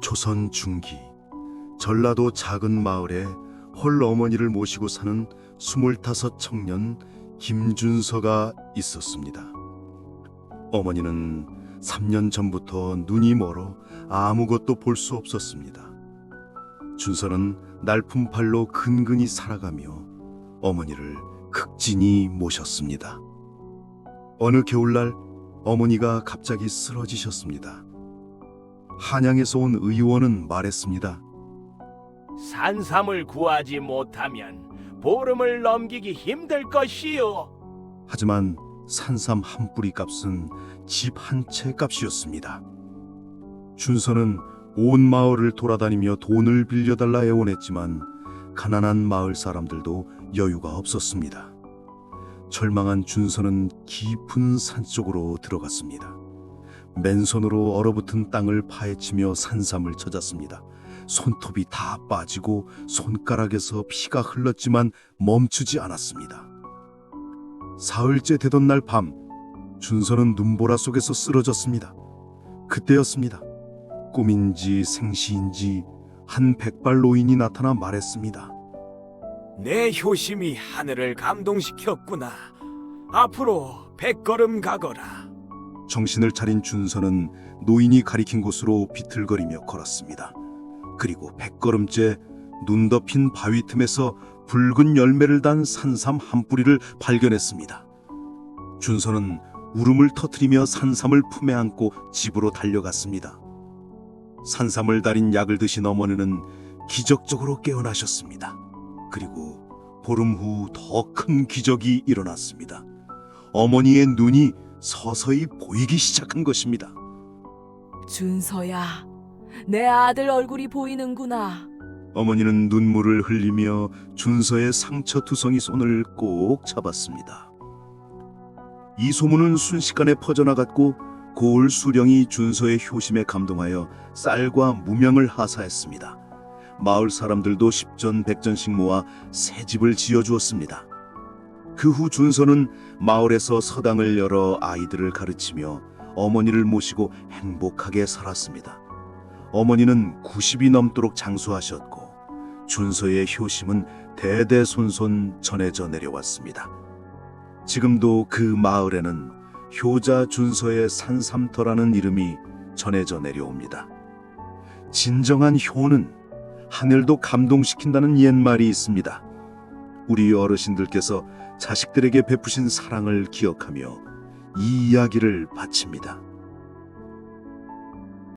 조선 중기 전라도 작은 마을에 홀 어머니를 모시고 사는 스물다섯 청년 김준서가 있었습니다. 어머니는 3년 전부터 눈이 멀어 아무것도 볼 수 없었습니다. 준서는 날품 팔로 근근히 살아가며 어머니를 극진히 모셨습니다. 어느 겨울날 어머니가 갑자기 쓰러지셨습니다. 한양에서 온 의원은 말했습니다. 산삼을 구하지 못하면 보름을 넘기기 힘들 것이요. 하지만 산삼 한 뿌리 값은 집 한 채 값이었습니다. 준서는 온 마을을 돌아다니며 돈을 빌려달라 애원했지만 가난한 마을 사람들도 여유가 없었습니다. 절망한 준서는 깊은 산 쪽으로 들어갔습니다. 맨손으로 얼어붙은 땅을 파헤치며 산삼을 찾았습니다. 손톱이 다 빠지고 손가락에서 피가 흘렀지만 멈추지 않았습니다. 사흘째 되던 날 밤, 준서는 눈보라 속에서 쓰러졌습니다. 그때였습니다. 꿈인지 생시인지 한 백발 노인이 나타나 말했습니다. 내 효심이 하늘을 감동시켰구나. 앞으로 백걸음 가거라. 정신을 차린 준서는 노인이 가리킨 곳으로 비틀거리며 걸었습니다. 그리고 백걸음째 눈 덮인 바위 틈에서 붉은 열매를 단 산삼 한 뿌리를 발견했습니다. 준서는 울음을 터뜨리며 산삼을 품에 안고 집으로 달려갔습니다. 산삼을 달인 약을 드신 어머니는 기적적으로 깨어나셨습니다. 그리고 보름 후 더 큰 기적이 일어났습니다. 어머니의 눈이 서서히 보이기 시작한 것입니다. 준서야, 내 아들 얼굴이 보이는구나. 어머니는 눈물을 흘리며 준서의 상처투성이 손을 꼭 잡았습니다. 이 소문은 순식간에 퍼져나갔고 고을 수령이 준서의 효심에 감동하여 쌀과 무명을 하사했습니다. 마을 사람들도 십전백전씩 모아 새 집을 지어주었습니다. 그 후 준서는 마을에서 서당을 열어 아이들을 가르치며 어머니를 모시고 행복하게 살았습니다. 어머니는 90이 넘도록 장수하셨고 준서의 효심은 대대손손 전해져 내려왔습니다. 지금도 그 마을에는 효자 준서의 산삼터라는 이름이 전해져 내려옵니다. 진정한 효는 하늘도 감동시킨다는 옛말이 있습니다. 우리 어르신들께서 자식들에게 베푸신 사랑을 기억하며 이 이야기를 바칩니다.